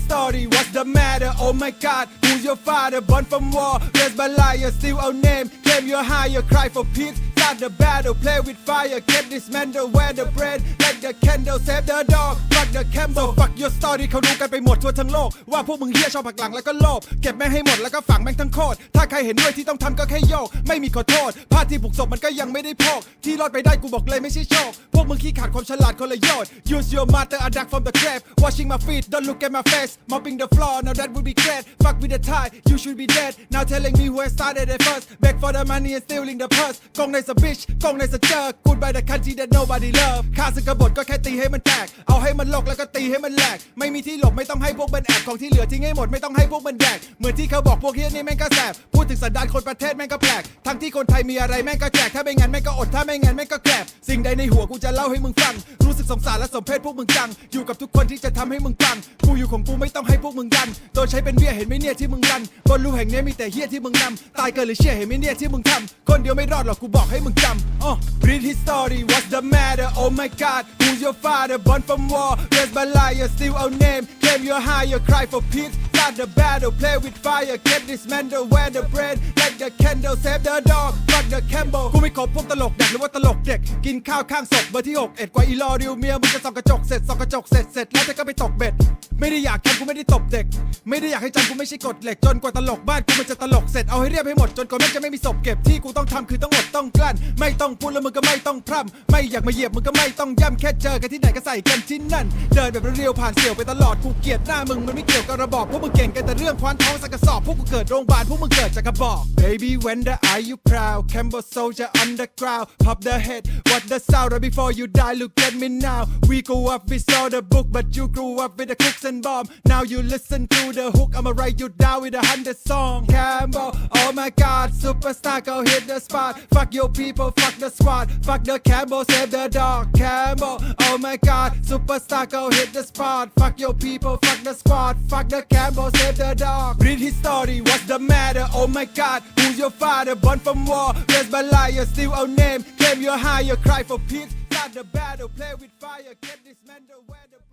story, what's the matter? Oh my god, who's your father? Born from war, raised by liars, steal our name. Claim you're higher, cry for peace. Start the battle, play with fire, get dismantle, wear the bread, like the candle, save the dog, fuck the camel. So fuck your story เขารู้กันไปหมดทั่วทั้งโลก ว่าพวกมึงเฮี้ยชอบผักหลังแล้วก็โลภเก็บแม่งให้หมดแล้วก็ฝังแม่งทั้งโคตร ถ้าใครเห็นด้วยที่ต้องทำก็แค่โยก ไม่มีขอโทษผ้าที่ผูกศพมันก็ยังไม่ได้พก ที่รอดไปได้กูบอกเลยไม่ใช่โชค พวกมึงขี้ขาดความฉลาดคนละยชน์ use your mother a duck from the grave washing my feet don't look at my face mopping the floor now that would be great fuck with the tie you should be dead now telling me who has started it first beg for the money and stealing the purse กงในสบิชกงในสเจอ goodbye the country that nobody love ค่าสึกกบฏก็แค่ตีให้มันแตก เอาให้มันลกแล้วก็ตีให้มันแหลก ไม่มีที่หลบไม่ต้องให้พวกมันแอบของที่เหลือทิ้งให้หมดไม่ต้องให้พวกมันแดก เหมือนที่เขาบอกพวกเฮียนี่แม่งก็แสบ พูดถึงสันดานคนประเทศแม่งก็แปลก ทั้งที่คนไทยมีอะไรแม่งก็แจก ถ้าไม่งั้นแม่งก็อด ถ้าไม่งั้นแม่งก็แกลบสิ่งใดในหัวกูจะเล่าให้มึงฟัง รู้สึกสงสารและสมเพชพวกมึงจัง อยู่กับทุกคนที่จะทำให้มึงปัง กูอยู่ของกูไม่ต้องให้พวกมึงดัน โดนใช้เป็นเบี้ยเห็นไหมเนี่ยที่มึงรันบนลูแห่งเนี้ยมีแต่เฮียที่มึงนำตายเกินหรือเชี่ยเห็นไหมเนี่ยที่มึงทำคนเดียวไม่รอดหรอกกูบอกให้มึงจำ oh read his story what's the matter oh my god who's your father born from war raised by liars still our name claim you're higher cry for peace Start the battle play with fire get dismantle wear the bread like the candle save the dog fuck the camel กูไม่ขบพวกตลกแดกหรือว่าตลกเด็ก กินข้าวข้างศพเบอร์ที่6เอ็ดกว่าอีลอริวเมียมึงจะส่องกระจกเสร็จส่องกระจกเสร็จเสร็จแล้วเธอก็ไปตกเบ็ด ไม่ได้อยากทำกูไม่ได้ตบเด็ก ไม่ได้อยากให้จำกูไม่ใช่กฎเหล็กจนกว่าตลกบ้านกูมันจะตลกเสร็จเอาให้เรียบให้หมดจนกว่าแม่งจะไม่มีศพเก็บที่กูต้องทำคือต้องอดต้องกลั้น ไม่ต้องพูดแล้วมึงก็ไม่ต้องพร่ำไม่อยากมาเหยียบมึงก็ไม่ต้องย่ำแค่เจอกันที่ไหนก็ใส่กันที่นั่น เดินแบบเรียวๆผ่านเสี่ยวไปตลอดกูเกลียดหน้ามึงมันไม่เกี่ยวกับระบอบพวกมึงเก่งกันแต่เรื่องควานท้องสักกระสอบพวกกูเกิดโรงพยาบาลพวกมึงเกิดจากกระบอก baby when the are you proud Campbell soldier underground pop the head what the sound right before you die look at me now we grew up we saw the book but you grew up with the cooks and bomb now you listen to the hook I'ma write you down with a hundred song Campbell oh my god superstar go hit the spot. Fuck your people fuck the squad. Fuck the camel, save the dog Camel, oh my god superstar go hit the spot. Fuck your people fuck the squad. Fuck the camel, save the dog. Read his story what's the matter? Oh my god who's your father? Born from war raised by liars still our name. Claim you're higher cry for peace. Start the battle play with fire. Get dismantled wear the